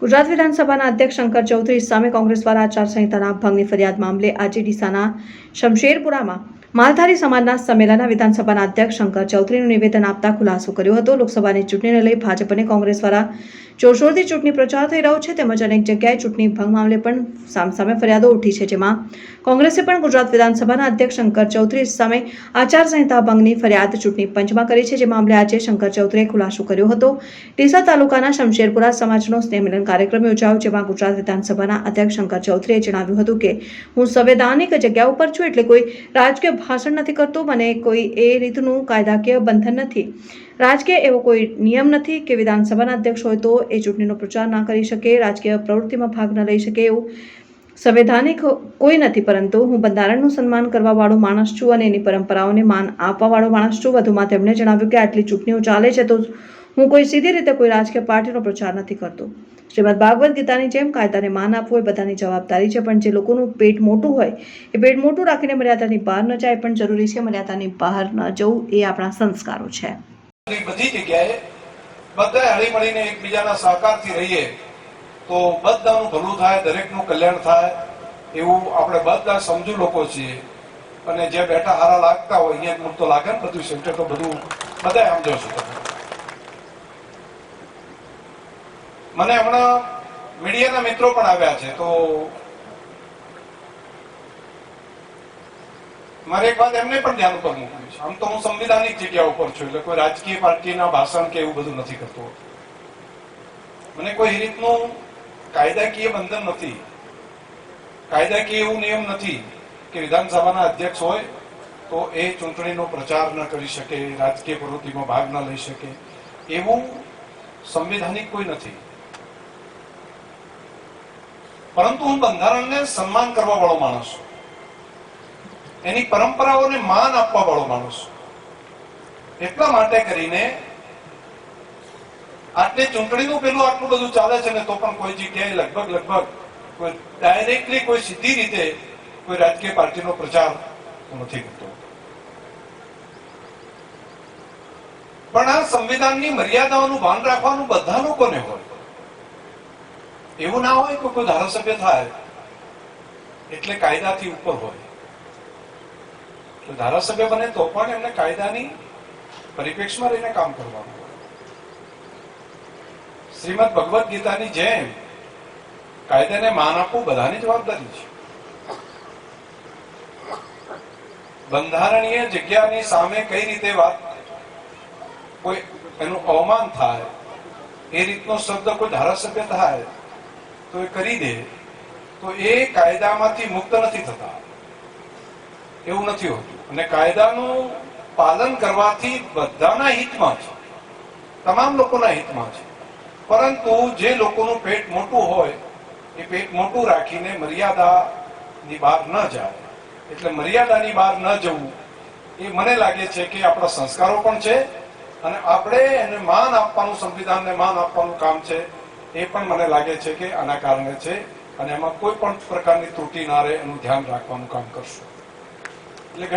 ગુજરાત વિધાનસભાના અધ્યક્ષ શંકર ચૌધરી સામે કોંગ્રેસ દ્વારા આચારસંહિતાના ભંગની ફરિયાદ મામલે આજે ડીસાના શમશેરપુરામાં માલધારી સમાજના સંમેલનના વિધાનસભાના અધ્યક્ષ શંકર ચૌધરીનું નિવેદન આપતા ખુલાસો કર્યો હતો. લોકસભાની ચૂંટણીને લઈ ભાજપ અને કોંગ્રેસ દ્વારા જોરશોરથી ચૂંટણી પ્રચાર થઈ રહ્યો છે તેમજ અનેક જગ્યાએ ચૂંટણી ભંગ મામલે પણ સામસામે ફરિયાદો ઉઠી છે, જેમાં કોંગ્રેસે પણ ગુજરાત વિધાનસભાના અધ્યક્ષ શંકર ચૌધરી સામે આચારસંહિતા ભંગની ફરિયાદ ચૂંટણી પંચમાં કરી છે, જે મામલે આજે શંકર ચૌધરીએ ખુલાસો કર્યો હતો. ડીસા તાલુકાના શમશેરપુરા સમાજનો સ્નેહમિલન કાર્યક્રમ યોજાયો, જેમાં ગુજરાત વિધાનસભાના અધ્યક્ષ શંકર ચૌધરીએ જણાવ્યું હતું કે, હું સંવૈધાનિક જગ્યા ઉપર છું, એટલે કોઈ રાજકીય ભાષણ નથી કરતો મને કોઈ એ રીતનું કાયદાકીય બંધન નથી. રાજકીય એવો કોઈ નિયમ નથી કે વિધાનસભાના અધ્યક્ષ હોય તો એ ચૂંટણીનો પ્રચાર ના કરી શકે, રાજકીય પ્રવૃત્તિમાં ભાગ ન લઈ શકે એવું સંવૈધાનિક કોઈ નથી. પરંતુ હું બંધારણનું સન્માન કરવાવાળો માણસ છું અને એની પરંપરાઓને માન આપવાવાળો માણસ છું. વધુમાં તેમણે જણાવ્યું કે આટલી ચૂંટણીઓ ચાલે છે તો હું કોઈ સીધી રીતે કોઈ રાજકીય પાર્ટીનો પ્રચાર નથી કરતો. શ્રીમદ ભાગવત ગીતાની જેમ કાયદાને માન આપવું એ બધાની જવાબદારી છે, પણ જે લોકોનું પેટ મોટું હોય એ પેટ મોટું રાખીને મર્યાદાની બહાર ન જાય પણ જરૂરી છે મર્યાદાની બહાર ન જવું એ આપણા સંસ્કારો છે. બધી જગ્યાએ બધા હળી મળીને એકબીજાના સહકારથી રહીએ, તો બધાનું ભલું થાય, દરેકનું કલ્યાણ થાય, એવું આપણે બધા સમજુ લોકો છીએ. અને જે બેઠા હારા લાગતા હોય, અહીંયા મૂળ તો લાગે ને બધું સેન્ટર તો બધું બધા સમજો છો મને હમણાં મીડિયાના મિત્રો પણ આવ્યા છે, તો મારે એક વાત એમને પણ ધ્યાન ઉપર મૂકવી છે. આમ તો હું સંવિધાનિક જગ્યા ઉપર છું, એટલે કોઈ રાજકીય પાર્ટીના ભાષણ કે એવું બધું નથી કરતો. મને કોઈ રીતનું કાયદાકીય બંધન નથી. કાયદાકીય એવું નિયમ નથી કે વિધાનસભાના અધ્યક્ષ હોય તો એ ચૂંટણીનો પ્રચાર ન કરી શકે, રાજકીય પ્રવૃત્તિમાં ભાગ ન લઈ શકે. એવું સંવિધાનિક કોઈ નથી. પરંતુ હું બંધારણને સન્માન કરવા વાળો માણસ છું. એની પરંપરાઓને માન આપવા વાળો માણસ. એટલા માટે કરીને આટલી ચૂંટણીનું પેલું આટલું બધું ચાલે છે ને તો પણ કોઈ જગ્યાએ લગભગ લગભગ કોઈ ડાયરેક્ટલી કોઈ સીધી રીતે કોઈ રાજકીય પાર્ટીનો પ્રચાર નથી કરતો પણ આ સંવિધાનની મર્યાદાઓનું ભાન રાખવાનું બધા લોકોને હોય. એવું ના હોય કે કોઈ ધારાસભ્ય થાય. એટલે કાયદાથી ઉપર હોય. તો ધારાસભ્ય બને તો પણ એમને કાયદાની પરિપ્રેક્ષમાં રહીને કામ કરવાનું શ્રીમદ ભગવદ્ ગીતાની જેમ કાયદાને માન આપવું બધાની જવાબદારી છે. બંધારણીય જગ્યાની સામે કઈ રીતે વાત કોઈ એનું અવમાન થાય, એ રીતનો શબ્દ કોઈ ધારાસભ્ય થાય, તો એ કરી દે, તો એ કાયદામાંથી મુક્ત નથી થતા. એવું નથી હોતું અને કાયદાનું પાલન કરવાથી બધાના હિતમાં છે. તમામ લોકોના હિતમાં છે. પરંતુ જે લોકોનું પેટ મોટું હોય, એ પેટ મોટું રાખીને મર્યાદાની બહાર ન જાય. એટલે મર્યાદાની બહાર ન જવું, એ મને લાગે છે કે આપણા સંસ્કારો પણ છે અને આપણે એને માન આપવાનું, સંવિધાનને માન આપવાનું કામ છે, એ પણ મને લાગે છે કે આના કારણે છે. અને એમાં કોઈ પણ પ્રકારની ત્રુટિ ના રહે, એનું ધ્યાન રાખવાનું કામ કરશું.